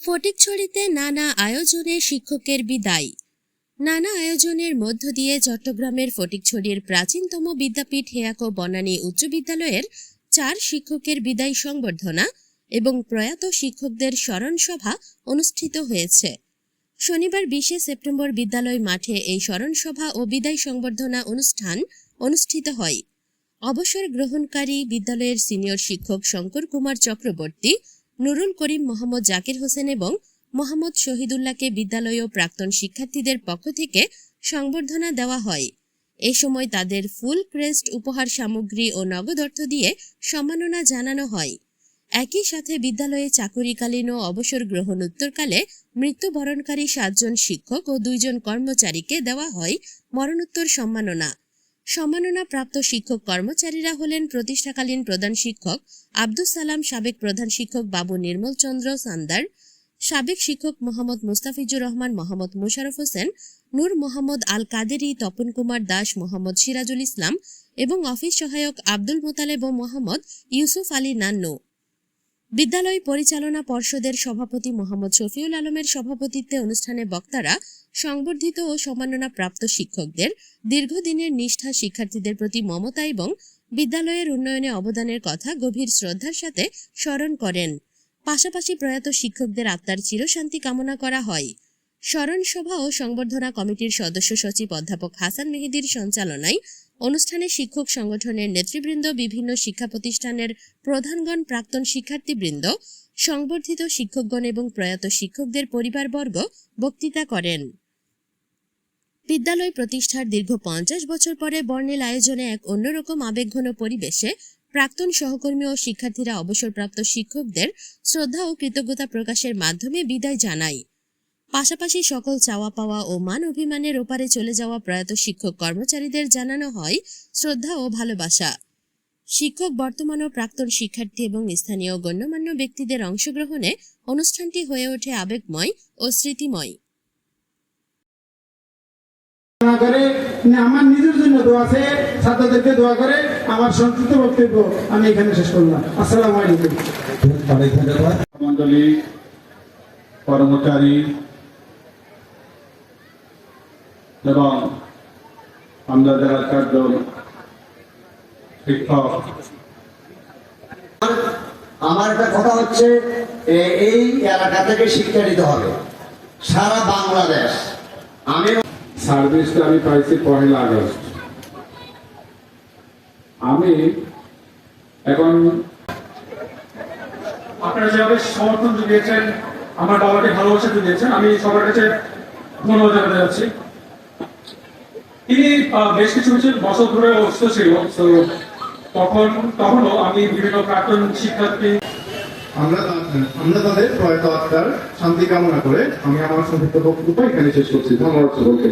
ফটিকছড়িতে নানা আয়োজনে শিক্ষকের বিদায়। নানা আয়োজনের মধ্য দিয়ে চট্টগ্রামের ফটিকছড়ির প্রাচীনতম বিদ্যাপীঠ হেয়াকো বনানী উচ্চ বিদ্যালয়ের চার শিক্ষকের বিদায় সংবর্ধনা এবং প্রয়াত শিক্ষকদের স্মরণ সভা অনুষ্ঠিত হয়েছে। শনিবার বিশে সেপ্টেম্বর বিদ্যালয় মাঠে এই স্মরণ সভা ও বিদায় সংবর্ধনা অনুষ্ঠান অনুষ্ঠিত হয়। অবসর গ্রহণকারী বিদ্যালয়ের সিনিয়র শিক্ষক শঙ্কর কুমার চক্রবর্তী নুরুল করিম মোহাম্মদ জাকির হোসেন এবং মোহাম্মদ শহীদুল্লাহকে বিদ্যালয় ও প্রাক্তন শিক্ষার্থীদের পক্ষ থেকে সংবর্ধনা দেওয়া হয়। এ সময় তাদের ফুল ক্রেস্ট উপহার সামগ্রী ও নগদ অর্থ দিয়ে সম্মাননা জানানো হয়। একই সাথে বিদ্যালয়ে চাকুরিকালীন ও অবসর গ্রহণ উত্তরকালে মৃত্যুবরণকারী সাতজন শিক্ষক ও দুইজন কর্মচারীকে দেওয়া হয় মরণোত্তর সম্মাননা। সম্মাননা প্রাপ্ত শিক্ষক কর্মচারীরা হলেন প্রতিষ্ঠাকালীন প্রধান শিক্ষক আব্দুস সালাম, সাবেক প্রধান শিক্ষক বাবু নির্মল চন্দ্র সান্দার, সাবেক শিক্ষক মোহাম্মদ মুস্তাফিজুর রহমান, মোহাম্মদ মোশারফ হোসেন, নূর মোহাম্মদ আল কাদেরি তপন কুমার দাস, মোহাম্মদ সিরাজুল ইসলাম এবং অফিস সহায়ক আব্দুল মোতালেব ও মোহাম্মদ ইউসুফ আলী নান্নু। বিদ্যালয় পরিচালনা পর্ষদের সভাপতি মোহাম্মদ শফিউল আলমের সভাপতিত্বে অনুষ্ঠানে বক্তারা সংবর্ধিত ও সম্মাননা প্রাপ্ত শিক্ষকদের দীর্ঘদিনের নিষ্ঠা শিক্ষার্থীদের প্রতি মমতা এবং বিদ্যালয়ের উন্নয়নে অবদানের কথা গভীর শ্রদ্ধার সাথে স্মরণ করেন। পাশাপাশি প্রয়াত শিক্ষকদের আত্মার চিরশান্তি কামনা করা হয়। স্মরণ সভা ও সংবর্ধনা কমিটির সদস্য সচিব অধ্যাপক হাসান মেহেদির সঞ্চালনায় অনুষ্ঠানে শিক্ষক সংগঠনের নেতৃবৃন্দ, বিভিন্ন শিক্ষা প্রতিষ্ঠানের প্রধানগণ, প্রাক্তন শিক্ষার্থীবৃন্দ, সংবর্ধিত শিক্ষকগণ এবং প্রয়াত শিক্ষকদের পরিবারবর্গ বক্তৃতা করেন। বিদ্যালয় প্রতিষ্ঠার দীর্ঘ পঞ্চাশ বছর পরে বর্ণিল আয়োজনে এক অন্যরকম আবেগঘন পরিবেশে প্রাক্তন সহকর্মী ও শিক্ষার্থীরা অবসরপ্রাপ্ত শিক্ষকদের শ্রদ্ধা ও কৃতজ্ঞতা প্রকাশের মাধ্যমে বিদায় জানায়। পাশাপাশি সকল চাওয়া পাওয়া ও মান অভিমানের ওপারে চলে যাওয়া প্রয়াত শিক্ষক কর্মচারীদের জানানো হয় শ্রদ্ধা ও ভালোবাসা। শিক্ষক বর্তমান ও প্রাক্তন শিক্ষার্থী এবং স্থানীয় গণ্যমান্য ব্যক্তিদের অংশগ্রহণে অনুষ্ঠানটি হয়ে ওঠে আবেগময় ও স্মৃতিময়। করে না, আমার নিজের জন্য দোয়া আছে ছাত্রদেরকে দোয়া করে আমার সংক্ষিপ্ত বক্তব্য আমি এখানে শেষ করলাম। আসসালামু আলাইকুম। মন্ডলী কর্মচারী এবং আমরা যারা চারজন শিক্ষক আমার একটা কথা হচ্ছে এই এলাকা থেকে শিক্ষা নিতে হবে। সারা বাংলাদেশ। আমি সার্ভিসটা আমি পাইছি পহেলা আগস্ট। আমি এখন আপনারা যেভাবে সমর্থন জুগিয়েছেন আমার বাবাকে ভালোবাসা জুগিয়েছেন আমি সবার কাছে ধন্যবাদ জানাতে যাচ্ছি। তিনি বেশ কিছু কিছু বছর ধরে অসুস্থ ছিল, তো তখন, তখনও আমি বিভিন্ন প্রাক্তন শিক্ষার্থী আমরা আমরা তাদের প্রয়াত আত্মার শান্তি কামনা করে আমি আমার সংক্ষিপ্ত বক্তব্য এখানে শেষ করছি। ধন্যবাদ সকলকে।